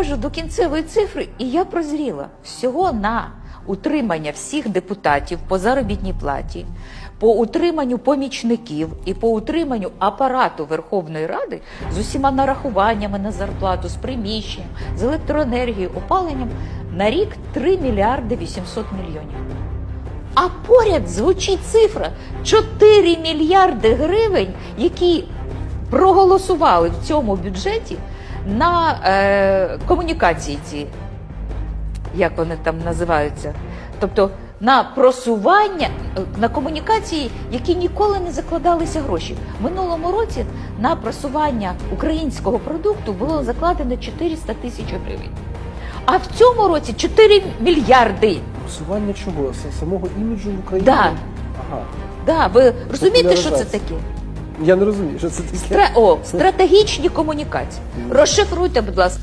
доходжу до кінцевої цифри, і я прозріла всього на утримання всіх депутатів по заробітній платі, по утриманню помічників і по утриманню апарату Верховної Ради з усіма нарахуваннями на зарплату, з приміщенням, з електроенергією, опаленням на рік 3 мільярди 800 мільйонів. А поряд звучить цифра 4 мільярди гривень, які проголосували в цьому бюджеті на е, комунікації ці, як вони там називаються. Тобто на просування, на комунікації, які ніколи не закладалися гроші. В минулому році на просування українського продукту було закладено 400 тисяч гривень. А в цьому році 4 мільярди. Просування чого? Самого іміджу в Україні? Да. Ага. Да, ви розумієте, що це таке? Я не розумію, що це таке. Стра... О, стратегічні комунікації. Розшифруйте, будь ласка.